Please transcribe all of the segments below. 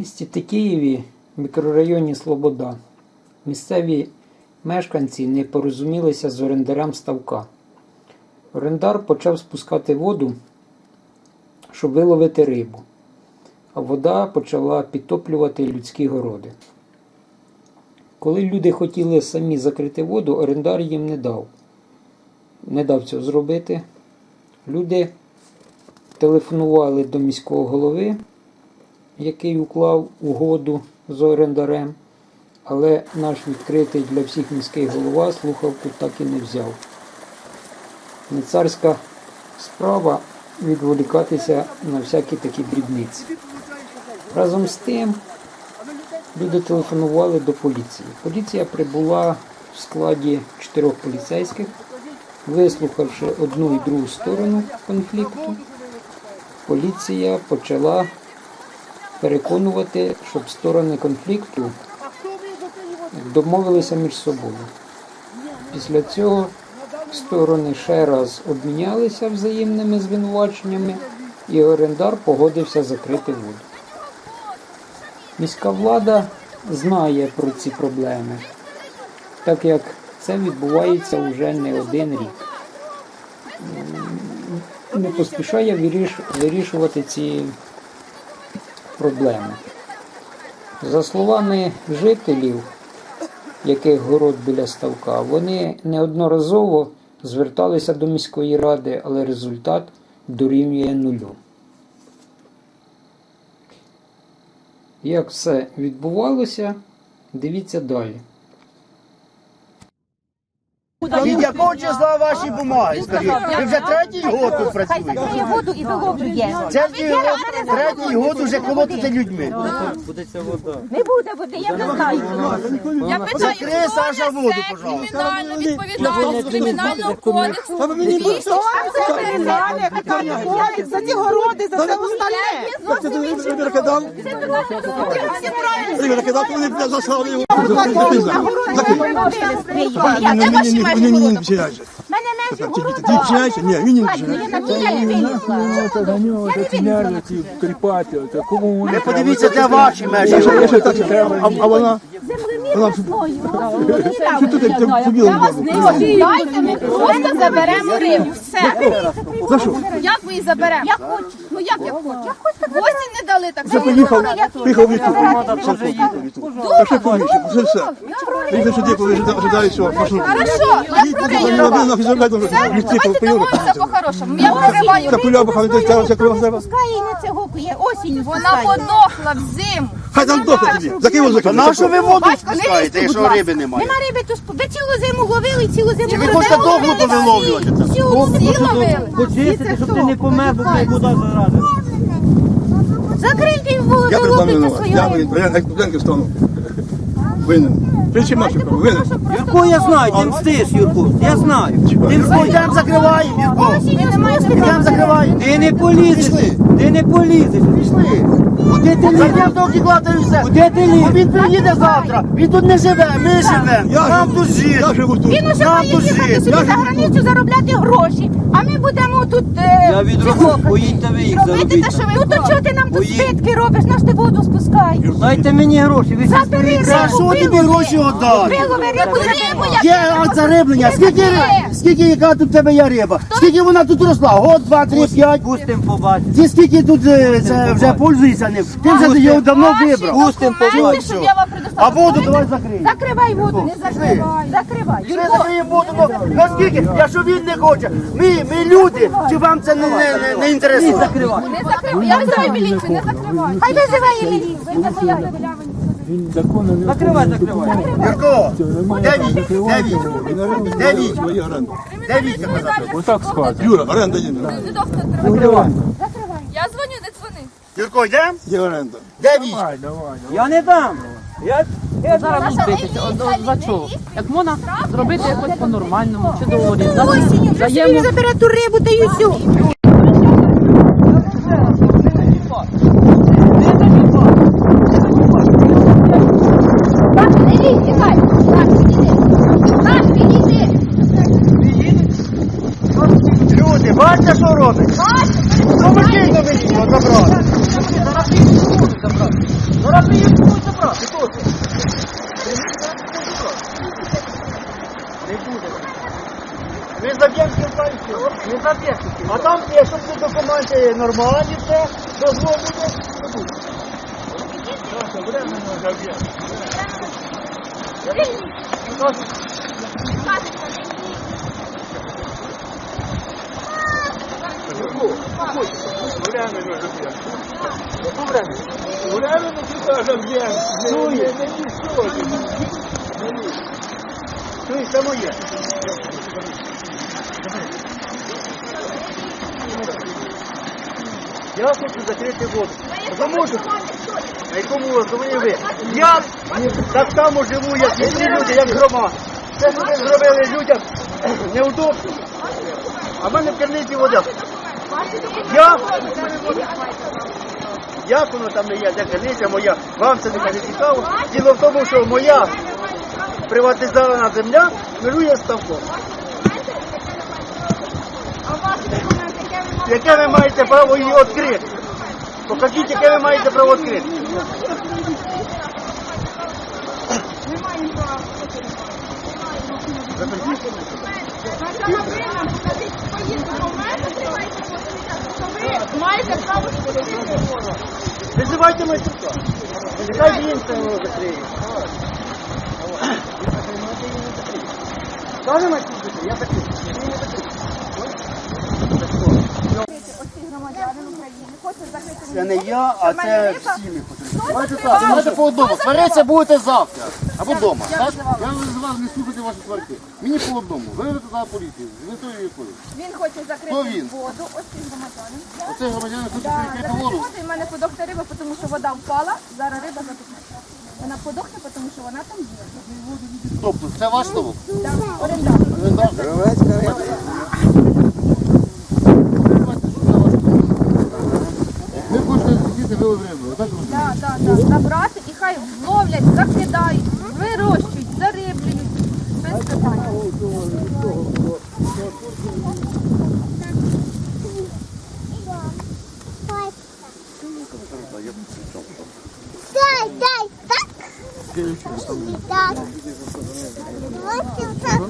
місті Тикієві, мікрорайоні Слобода. Місцеві мешканці не порозумілися з орендарем ставка. Орендар почав спускати воду, щоб виловити рибу, а вода почала підтоплювати людські городи. Коли люди хотіли самі закрити воду, орендар їм не дав. Не дав цього зробити. Люди телефонували до міського голови, який уклав угоду з орендарем, але наш відкритий для всіх міський голова слухавку так і не взяв. Не царська справа відволікатися на всякі такі дрібниці. Разом з тим люди телефонували до поліції. Поліція прибула в складі чотирьох поліцейських, вислухавши одну і другу сторону конфлікту, поліція почала переконувати, щоб сторони конфлікту домовилися між собою. Після цього сторони ще раз обмінялися взаємними звинуваченнями, і орендар погодився закрити воду. Міська влада знає про ці проблеми, так як це відбувається вже не один рік. Не поспішає вирішувати ці проблеми. За словами жителів, яких город біля ставка, вони неодноразово зверталися до міської ради, але результат дорівнює нулю. Як все відбувалося, дивіться далі. Від якого числа ваші бумаги? Скажіть, ви вже третій год тут працюєте. закриє воду і виловлює. Це ж третій год уже колотите людьми. Не буде води, я не знаю. Я питаю, Закрий, Саша, воду, пожалуйста. кримінальну відповідальність кримінального кодексу? Двісті Це кримінальне питання ходить за ці городи, за це остальне. Я де ваші городу? не вчиняйся. Мене межі Ти города. ти вчиняйся? Ні, він не Я вчиняє. на нього ці нерви, ці кріпаті, це кому вони подивіться, де ваші межі. А, вона, вона що тут як це побіла? Дайте ми просто заберемо рибу. Все. За що? Як ви її заберемо? Я хочу. Ну як я хочу? Гості не дали так. Це поїхав, поїхав в поїхав в літу. Та ще повіше, вже все. Він сюди, коли ожидає цього, пошли. Хорошо, давайте домовимося по-хорошому. Я прориваю Та куляба, хай не ця крила себе. Пускай і на це осінь Вона подохла взиму. Хай там дохне тоді. За ким Та на що ви воду Не якщо риби немає? Нема риби, то сп- ви цілу зиму ловили, цілу зиму Чи ви хочете дохлу повиловлювати? це? Всі ловили. Почистити, щоб ти не помер, бо ти вода заразить. Закрийте воду, Я перед вами. Я рибу. як студентки стану. Винен. Причі Марченко, винен. Юрко, я знаю, ти мстиш, Юрко, я знаю. Ти мстиш. Йдемо закриваємо, Юрко. Ти не полізеш, ти не полізеш. Пішли. Куди ти лізеш? Зайдемо до кіклати і все. Куди ти лізеш? Він приїде завтра. Він тут не живе, ми живемо. Я Нам живу- тут жити. Я живу тут. Він уже Нам має тут їхати жити. собі Я за живу границю заробляти гроші, а ми будемо тут е, Я від цього, поїдьте ви їх робити заробіть. те, що ви. Ну то чого ти нам тут Поїдь. збитки робиш, наш ти воду спускаєш? Дайте мені гроші, ви щас Забери рибу, За що тобі вилови. гроші віддати? Вилови рибу, рибу, як Є от зариблення. Скільки, ри- скільки яка тут в тебе є риба? Скільки вона тут росла? Год, два, три, п'ять. Пустим побачити. Ти скільки тут е, це, вже пользуєшся ним? Ти вже його давно вибрав. Пустим Документи, щоб я вам А воду давай закрий. Закривай воду, не закривай. Закривай. Ми закриємо воду. ну, Наскільки? Якщо він не хоче. Ми, ми люди, чи вам це не, не, не, не інтересно? Закривай. Не закривай. Я визиваю міліцію, не закривай. Хай визиває міліцію. визиває. він законно Закривай, закривай. Юрко, де Вітя? Де Вітя? Де Вітя? Де Вітя отак сказати. Юра, оренда є. Не. Закривай. Я дзвоню, не дзвони. Юрко, йдемо? Де віч? Давай, давай. Я не дам. Я, я зараз битися. От за чого? Як можна зробити якось по-нормальному чи доволі. Осінню, вже собі забере ту рибу та й усю. Бачу, не лізь, тікай. Так, підійди. Так, підійди. Люди, бачите, що робить? Поможіть на мені його забрати. Зараз приїдуть забрати, хто це? Не буде. Не заб'ємо кілька Не заб'ємо. А там, якщо ці нормальні, все, дозвол буде, не буде. Хорошо, будемо не заб'ємо. Временно сюди заб'ємо. Не, не, не місцеві. Чуєш, це моє. Я хочу закрити воду. Що на якому розуміє ви? Я так само живу, як всі люди, як громада. Це що ви зробили людям неудобно. А в мене в керниці вода. Я як воно там не є, де керниця моя, вам це не цікаво. Діло в тому, що моя приватизована земля межує ставком. Яке ви маєте право її відкрити? Покажіть, яке ви маєте право відкрити. Маєте право Визивайте майструка. Нехай він це його закриє. Каже майструк, я закрию. Це не я, а це всі ми Давайте так, давайте по одному. Сваритися будете завтра. Або вдома. Так? Я з вас не слухати ваші сварки. Мені по одному. Ви викликали поліцію. З метою якою? Він хоче Хто закрити він? воду, ось цим громадянин. Оце громадяни хочуть перекрити закрити воду. воду, і в мене подохне риба, тому що вода впала, зараз риба затухне. Вона подохне, тому що вона там є. Тобто, це ваш ставок? Да, орендар. Ви хочете сидіти вилив рибу, так Да, да, да. Набрати і хай ловлять, закидають, вирощують, зариблюють. Без питань. Дай, дай, так. Так. Давайте так.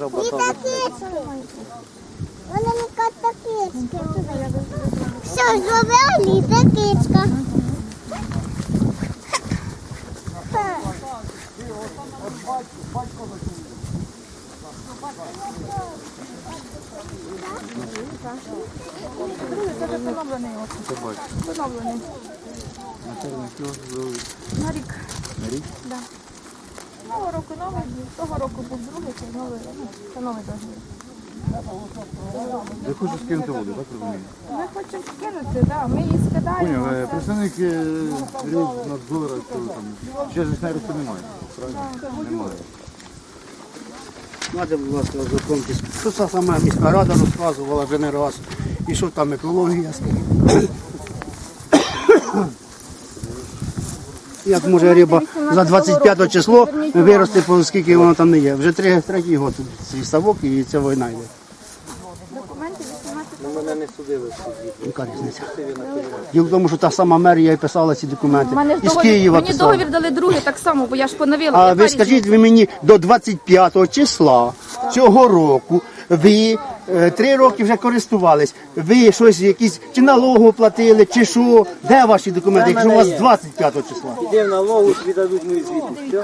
Літакички. Вони не катакички. Все, зробила літакичка. На рік. На рік? Да. Нового року новий, того року був другий, це новий, ну, це новий договір. Ви хочете скинути воду, так розумію? Ми хочемо скинути, да, ми її скидаємо. Поняв, представник надзора, ще ж неруху немає. Немає. Надя, будь ласка, ознакомтесь. Що це саме міська рада розказувала вже не раз. І що там екологія скільки. Як може риба за 25 число вирости, скільки воно там не є. Вже три, третій год цей ставок і ця війна йде. Документи 18 Яка різниця? Діло в тому, що та сама мерія і писала ці документи. Мене Із договір, Києва мені писала. договір дали другий так само, бо я ж поновила. А Яка ви різниця? скажіть ви мені до 25 числа цього року ви три роки вже користувались. Ви щось якісь чи налогу платили, чи що? Де ваші документи? Якщо у вас 25 числа? Іде в налогу, тобі дадуть мої звіти.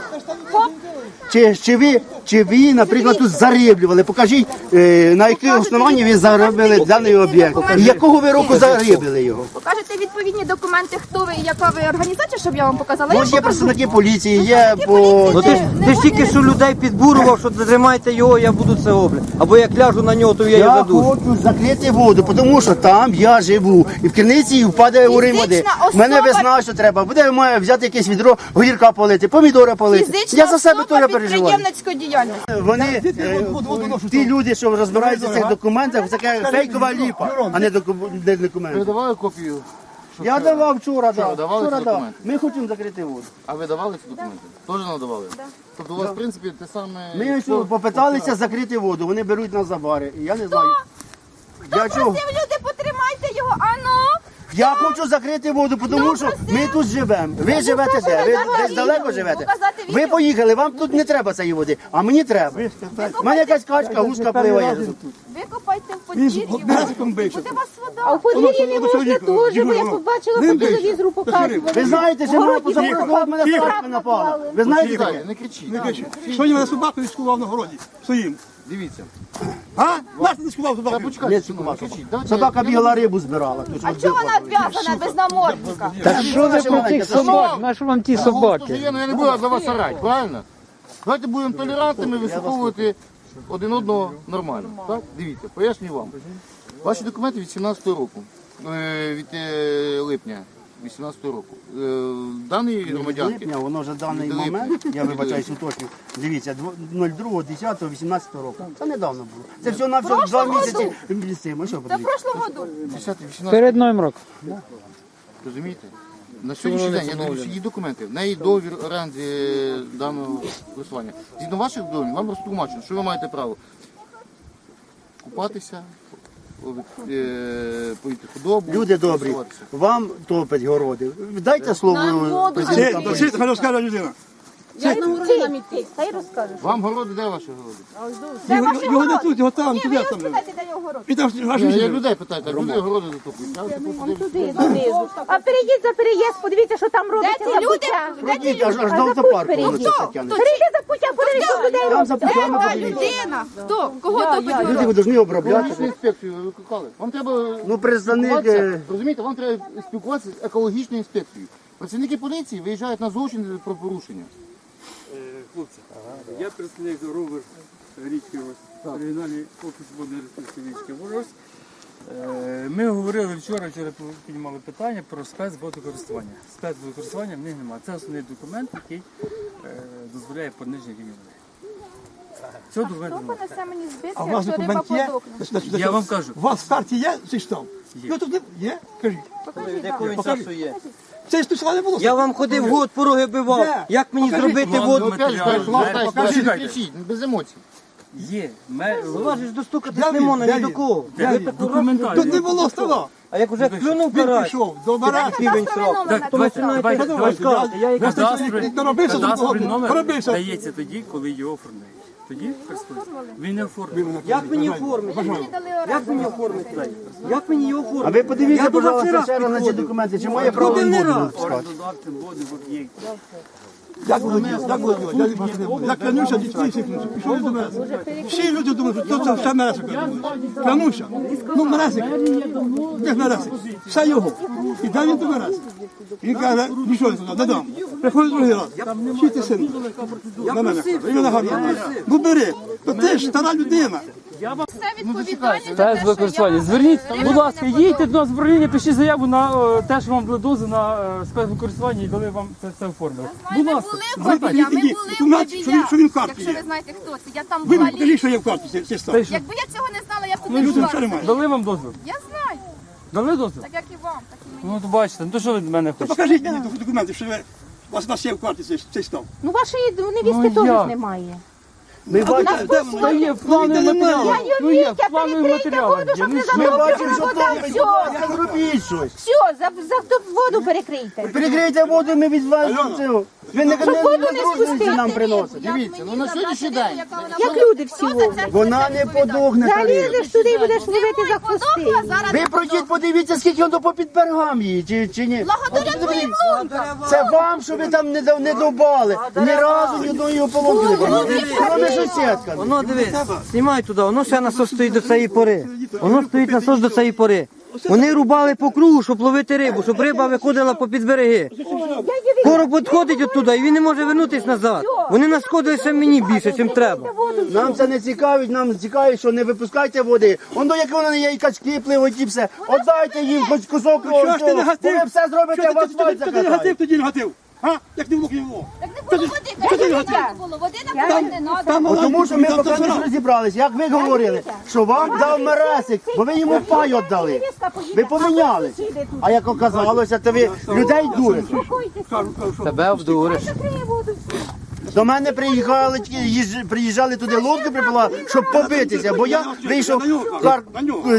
Чи, чи ви, чи ви, наприклад, тут зариблювали? Покажіть, е, на якій основанні ви заробили даний об'єкт. І якого ви року зариблили його? Покажете відповідні документи, хто ви і яка ви організація, щоб я вам показала. Я Ось є представники поліції, є по Ну ти ж, ти ж тільки що людей підбурував, що тримайте його, я буду це обля. Або як ляжу на нього, то я Я задушу. хочу закрити воду, тому що там я живу. І в криниці у Рим води. Фізична Мене особа- весна, що треба. Буде має взяти якесь відро, огірка полити, помідори полити. Фізична Я за себе особа теж переживаю. підприємницької діяльності. Вони е, ті люди, що розбираються в цих документах, це така фейкова ліпа, а не не документи. Передаваю копію Я давав вчора, Що, да. давали вчора ці документи? Ми хочемо закрити воду. А ви давали ці документи? Теж надавали? Тобто у вас, в принципі, те саме... Ми що, попиталися закрити воду, вони беруть нас за бари. І я не знаю. Для чого? люди, потримайте його, ану! Я хочу закрити воду, тому що ми тут живемо. Ви живете де? Ви десь далеко живете? Ви поїхали, вам тут не треба цієї води, а мені треба. У мене якась качка, гуска пливає. Викопайте в подвір'ї. Буде вас вода. А в подвір'ї не можна теж, бо я побачила по телевізору показували. Ви знаєте, що мене позабрали, мене собака напала. Ви знаєте таке? не кричіть. Сьогодні мене собаку відскував на городі. Своїм. Дивіться. А? Нас не скував собаку. Ні, собака. Собака бігала рибу збирала. Тут А чого вона дивила. без намордника? Так що ви про тих собак? На що вам ті собаки? я не буду за вас орати, правильно? Давайте будемо толерантними, вислуховувати один одного нормально. Так? Дивіться, пояснюю вам. Ваші документи від 17 року, е, від е, липня 18 року. Е, Даний громадянки. Липня, воно вже даний Липня. момент, я вибачаюсь уточню. Дивіться, 02.10.18 року. Це недавно було. Це все на все два місяці. з цим. А що Та в подивіться? прошлому году. 10 18 Перед новим роком. Розумієте? На сьогоднішній день я дивлюся її документи. В неї договір оренди е, даного користування. Згідно ваших договорів, вам розтлумачено, що ви маєте право купатися, поїти худобу. Люди добрі, вам топить городи. Дайте слово президентам. Це, це, хай розкаже людина. Хай розкаже. Вам городи, де ваші городи? Його, його не тут, його там, туди там. Дайте де його город. І там аж Я, я візьме. людей питаю, так, люди городи. Я от Туди, донизу. А перейдіть за переїзд, подивіться, що там робиться. Де за люди? пуття. Пройдіть, аж, аж до автопарку. Перейдіть за пуття, подивіться, що людей Там за путями Та подивіться. людина. Хто? Кого топить Люди город? ви повинні обробляти. екологічну інспекцію ви викликали. Вам треба Ну, представник... спілкуватися, е, розумієте, вам треба спілкуватися з екологічною інспекцією. Працівники поліції виїжджають на злочин про порушення. Хлопці, я представник ровер річки ось, регіональний офіс водної ресурсів річки Ворос. Е, Ми говорили вчора, вчора піднімали питання про спецводокористування. Спецводокористування в них немає. Це основний документ, який е, дозволяє пониження рівня води. Цього документу Хто немає. понесе мені збитки, А у вас якщо риба документ є? подохне? Значить, значить, Я вам кажу. У вас в карті є цей штам? Є. Ну тут не- є? Кажіть. Він часу є? Цей стусла не було? Я вам ходив год, пороги бивав. Де? Як мені Покажіть, зробити воду? Опять же, покажіть. кричіть, без емоцій. Є. Ме- Важиш достукатись Де не він? можна Де ні до він? кого. Де Ви він? так Документально. Тут не було стола. А як вже клюнув Він карась, прийшов до бараки. півень срок. Так, давайте, починаєте давайте. Я- я- Кадастровий- я наробився з Кадастровий того, номер наробився. дається тоді, коли його оформляють. Тоді користується. Він не оформили. Як мені оформити? Як мені оформити? Як мені його А ви подивіться, пожалуйста, ще раз на ці документи, чи моє право не воду Як Володимир, як Володимир, я- клянуся, дітей клянуся. Пішов до мене. Всі люди думають, що це все Мересик. Клянуся. Ну, Мересик. Де ж? Все його. І він до Мересик? Він каже, нічого не туди, не. Приходить другий раз. Чи ти? На мене. каже. І мене гарно. Ну бери. То ти ж стара людина. Це відповідальність за те, Без що використання. я- Зверніть, будь ласка, їдьте до нас в управління, пишіть заяву на е, те, що вам дали дози на е, спецвикористання і дали вам це все оформили. Ми Будь були ласка. в ми були в документ, що він- що він в карті Якщо є. ви знаєте, хто це. Я там Ви була мені покажіть, що є в карті став. Та й що? Якби я цього не знала, я б Ну, туди люди йшла. Дали вам дозвіл? Я знаю, Дали дозвіл? так як і вам, так і мені. Ну, то бачите, ну то що ви від мене То хочете? покажіть мені документи, що ви, у вас у нас є в карті цей, цей став. Ну вашої невістки Ну, теж як? немає. Ми бачимо, Де? Є матеріали. Я Ну є перекрийте матеріали. воду, щоб не ми бачимо, що вода. там, Все, зробіть щось. все, за, за воду перекрийте. Перекрийте воду, ми відвеземо цього. Ви не воду не дружності нам приносите. Дивіться, ну на сьогоднішній день. Як люди всі ловлять. Вона не подохне. Залізеш туди і будеш ловити за хвости. Ви пройдіть, подивіться, скільки воно попід бергам її, чи, чи ні. благодаря твоїм лункам. Це вам, що ви там не, дав- не добали. Ні разу ні ополонки не було. Кроме що сітка. Воно дивись, знімай туди, воно ще насос стоїть до цієї пори. Воно стоїть насос до цієї пори. Вони рубали по кругу, щоб ловити рибу, щоб риба виходила по під береги. Короб відходить оттуда і він не може вернутися назад. Вони нашкодили ще мені більше, чим треба. Нам це не цікавить, нам цікавить, що не випускайте води. Воно як воно є і качки пливуть, і все. Отдайте їм хоч кусок Що ж ти негатив? Ви все зробите, вас ти- ти негатив, тоді негатив. А? Як не було його? Так не було води, ти де гадаєш? було? Води напевно не надо. Там тому що ми там поки не розібралися, як ви говорили, що вам дав Мересик, бо ви йому пай віддали. Ви поміняли. А як оказалося, то ви людей дурите. Кажу, кажу, що Тебе обдуриш. До мене приїхали, ті- їж- приїжджали туди лодку припила, щоб побитися, бо я вийшов кар...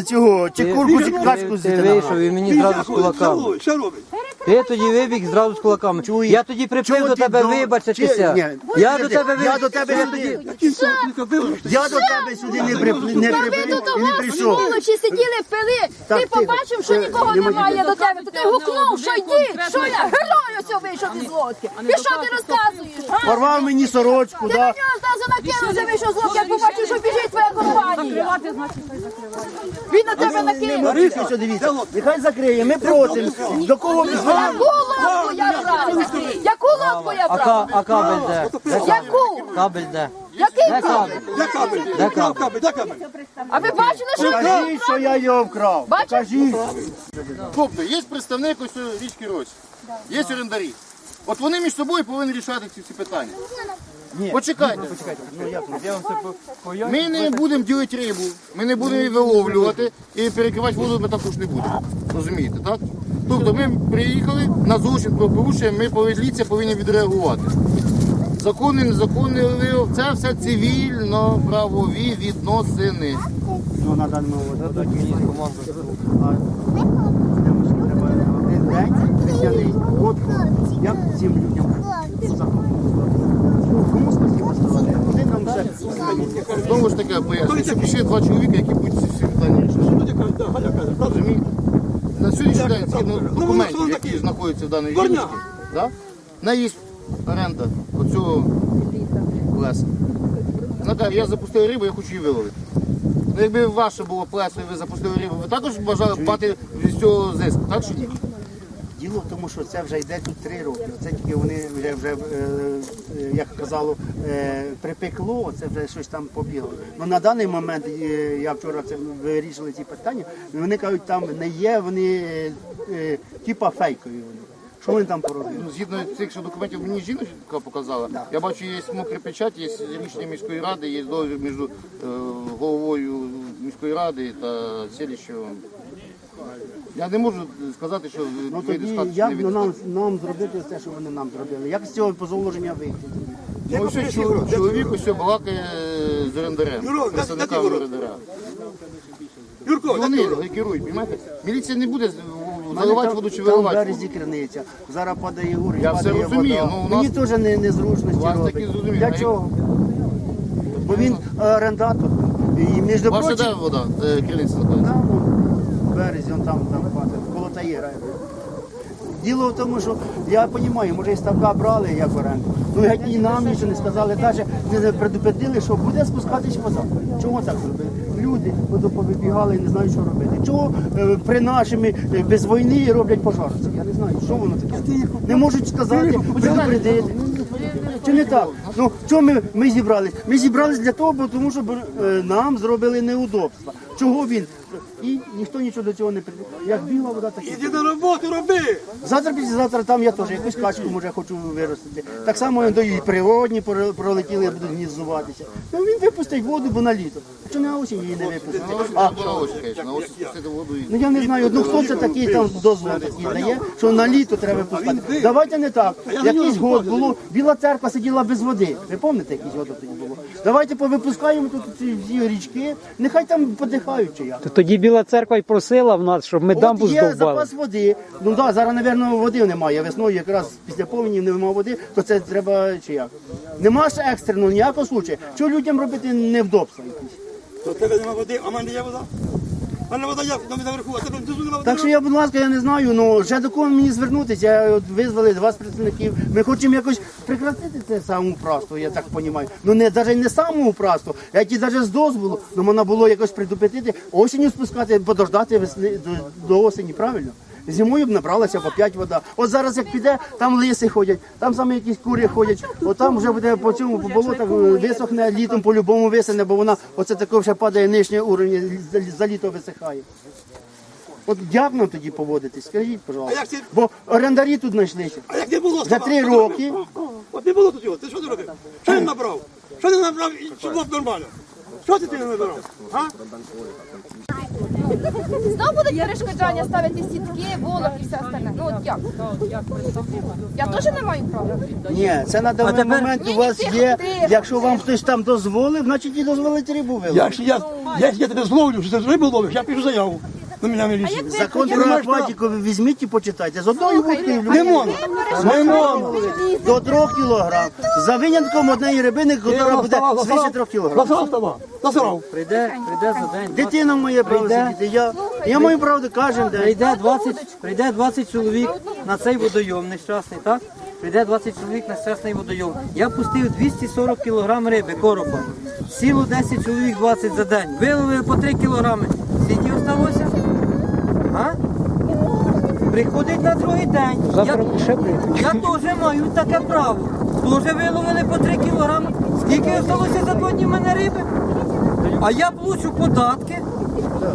цього, чи курку, чи качку Ти з'їти. вийшов і мені зразу з кулаками. Що робить? Ти тоді вибіг зразу з кулаками. Чуєш? Я тоді приплив Чого до ти тебе до- вибачитися. Чи- ні. Я до тебе Я до тебе я сюди-? Я до тебе сюди не приплив, не приплив і не прийшов. Сволочі сиділи, пили. Так, Ти тихо. побачив, що Е, нікого нема немає до тебе. То ти гукнув, що йди, що я герой ось вийшов із лодки. І що ти розказуєш? Порвав мені сорочку, Ти да. на нього зразу накинувся, вийшов з лодки, як побачив, що біжить твоя компанія. Він на тебе накинув. Дивіться, дивіться. Нехай закриє, ми просимо. До кого ми звернемо? Яку лодку я брав? Яку лодку я А, брав? ка- а кабель де? Де кабель? Яку? Кабель де? Який Де кабель? кабель? Де кабель? Де кабель? Де кабель? А ви бачили, що Покажіть, що я його вкрав. Бачиш? Тобто є представник ось річки Рось, є орендарі. От вони між собою повинні рішати ці всі питання. Почекайте. Ми не будемо ділити рибу, ми не будемо її виловлювати і перекривати воду ми також не будемо. Розумієте, так? Тобто ми приїхали на злочин про порушення, ми поліція повинні відреагувати. Законний, незаконний це все цивільно-правові відносини. Ну, на даний момент мені команду. Треба один день присяний от як цим людям Кому спасибо сказати? Вони нам все Знову ж таки, поясню, що пішли два чоловіка, які будуть всі питання. Люди кажуть, Галя каже, правда? На сьогоднішній день, згідно Ну, документів, які знаходяться в даній жіночки, да? в неї є оренда оцього плеса. Вона каже, я запустив рибу, я хочу її виловити. Ну, якби ваше було плесо і ви запустили рибу, ви також бажали б мати від цього зиск, так чи ні? Діло тому, що це вже йде тут три роки. Це тільки вони вже, вже е, е, як казало, е, припекло, це вже щось там побігло. Ну на даний момент я вчора це вирішили ці питання. Вони кажуть, там не є, вони типа фейкові. Вони. Що вони там поробили? Ну, згідно цих що документів мені жіночка показала, я бачу, є мокрі печаті, є рішення міської ради, є договір між головою міської ради та селищем. Я не можу сказати, що Ну тоді як не ну, нам, нам зробити те, що вони нам зробили? Як з цього позоложення вийти? Ну, ось чоловік, чоловік ось балакає з орендарем, Юро, представниками дайте, Юро. орендаря. Юрко, Вони керують, розумієте? Міліція не буде заливати воду чи там в виливати березі криниця. Зараз падає гур, Я все падає розумію, вода. ну, у Мені теж не, незручності вас робить. такі зрозумілі, Для чого? Бо він орендатор. І між Ваша прочим, де вода, де криниця знаходиться? Березі, он там, там коло таєра. Діло в тому, що я розумію, може і ставка брали як оренду. Ну геть і нам нічого не сказали, навіть не предупредили, що буде спускатись вода. Чому так зробили? Люди повибігали і не знають, що робити. Чого е, при нашими е, без війни роблять пожарці? Я не знаю, що воно таке. Не можуть сказати, предупредити. Чи не так? Ну чого ми, ми зібрались? Ми зібрались для того, бо тому що е, нам зробили неудобства. Чого він? І ніхто нічого до цього не прийде. Як біла вода, так Іди на роботу, роби! Завтра післязавтра там я теж якусь качку може хочу виростити. Так само до і природні про- пролетіли, будуть гніздуватися. Ну він випустить воду, бо на літо. А чого на осінь її не випустить? А, і... ну я не знаю, ну хто це такий там дозвол такий дає, що на літо треба випускати. Давайте не так. Якийсь год було, Біла церква сиділа без води. Ви пам'ятаєте, якийсь год тоді було? Давайте повипускаємо тут ці всі річки, нехай там подихають чи як. То тоді Біла церква й просила в нас, щоб ми дамбу От є здовбали. запас води. Ну так, зараз, мабуть, води немає. Весною якраз після повені немає води, то це треба чи як. Нема ж екстреного ніякого случаю. Що людям робити невдобства якісь? То тебе нема води, а в мене є вода. Так що я, будь ласка, я не знаю, ну вже до кого мені звернутися. Я от визвали два представників. Ми хочемо якось прекратити це самоуправство, я так розумію. Ну не навіть не самоуправство, а ті навіть з дозволу. Ну можна було якось предупредити, осінню спускати, подождати весни до, до осені, правильно? Зимою б набралася по 5 вода. От зараз як піде, там лиси ходять, там саме якісь кури ходять. От там вже буде по цьому по болотах е, висохне літом по-любому висохне, бо вона оце таке вже падає нижній уровень, за- літо висихає. От як нам тоді поводитись? Скажіть, пожалуйста. Бо орендарі тут знайшлися. А як не було За три роки. От не було тут його, ти що ти робив? Що він набрав? Що ти набрав, і щоб було нормально? Що ти ти не набрав? Знову будуть перешкоджання ставити сітки, волок і все остальне. Ну от як? Я теж не маю права. Ні, це на даний тепер- момент у вас Ні, є. тихо, Якщо вам хтось там дозволив, значить і дозволить рибу виловити. Якщо я, я, я тебе зловлю, що ти рибу ловиш, я пишу заяву. На мене міліцію. Закон про акватику ви візьміть і почитайте. З одною вудкою Не можна. Не можна. до 3 кілограм. За винятком однієї рибини, яка буде свише 3 кілограм. Прийде, прийде за день. Дитина моє право сидіти. Я, я маю правду кожен день. Прийде 20, прийде 20 чоловік на цей водойом нещасний, так? Прийде 20 чоловік на нещасний водойом. Я пустив 240 кг риби, коропа. Сіло 10 чоловік 20 за день. Виловили по 3 кг. Скільки осталося? А? Приходить на другий день. Завтра Я, ще приїхати. я теж маю таке право. Теж виловили по 3 кг. Скільки осталося за два дні в мене риби? А я плачу податки,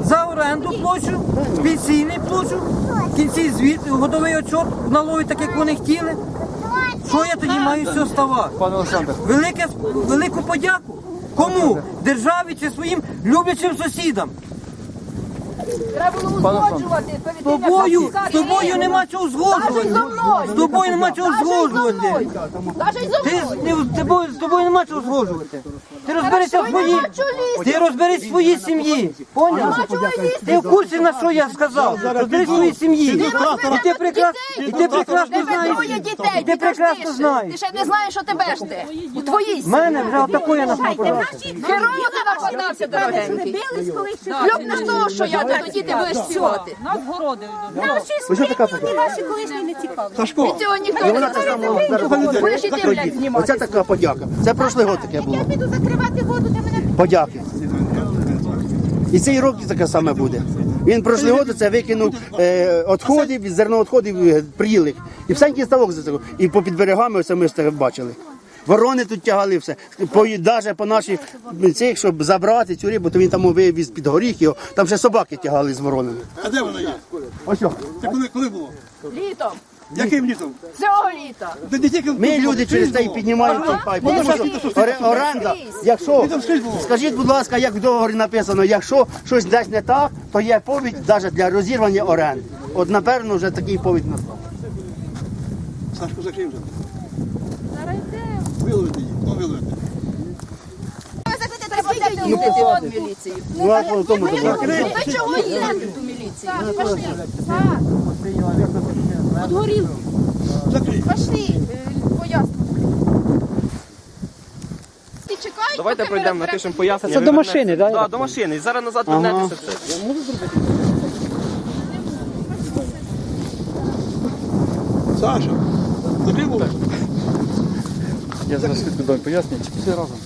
за оренду плачу, пенсійний плачу, в кінці звіт, годовий отчет наловить так, як вони хотіли. Що я тоді маю все ставати? Пане Олександр, велику подяку. Кому? Державі чи своїм люблячим сусідам? Треба було узгоджувати. З тобою, з тобою нема чого згоджувати. Навіть зо мною. З тобою нема чого Навіть зо згоджувати. Навіть зо Ти мною. з, не, з, тобою, з тобою нема чого згоджувати. Ти розберися в своїй. нема чого лізти. Ти розберись в своїй сім'ї. Поняв? Нема чого лізти. Ти в курсі на що я сказав? Розберись в своїй сім'ї. І ти прекрасно, і ти прекрасно Тебе знаєш. дітей, І ти прекрасно ще. знаєш. Ти ще не знаєш, що тебе жде. У твоїй В мене вже отакої нас нападає. Героя ти нападався, дорогенький. Люб з того, що я тоді діти будеш цілувати. Ось що така подяка. Сашко. Від цього ніхто не Зараз Будеш іти, блядь, знімати. Оце така подяка. Це прошлий год таке було. Я Піду закривати воду, де мене Подяки. І цей рік таке саме буде. Він прошлий год це викинув е, відходів, зерновідходів, е, прілих. І всенький ставок за цього. І по під берегами оце ми ж це бачили. Ворони тут тягали все. По, навіть по наших цих, щоб забрати цю рибу, то він там вивіз під горіх його, там ще собаки тягали з воронами. А де вона є? Ось що. Це коли, коли було? Літом. Яким літом? Цього літа. Де не тільки Ми люди через те і піднімаємо цей пайп. Тому що оре- оренда, якщо, скажіть, будь ласка, як в договорі написано, якщо щось десь не так, то є повідь навіть для розірвання оренди. От напевно вже такий повідь настав. Сашко, закрив вже. Її. Ну, виловити. Треба взяти їздити от міліцію. Ну, а що в тому добре? Ви чого їздите ту міліцію? Пошли. Чекай, Давайте пройдемо, напишемо пояснення. Це до машини, так? Так, до машини. І зараз назад вернетеся все. Саша. Закрив було? Я зараз швидко дам пояснення, чи пішли разом.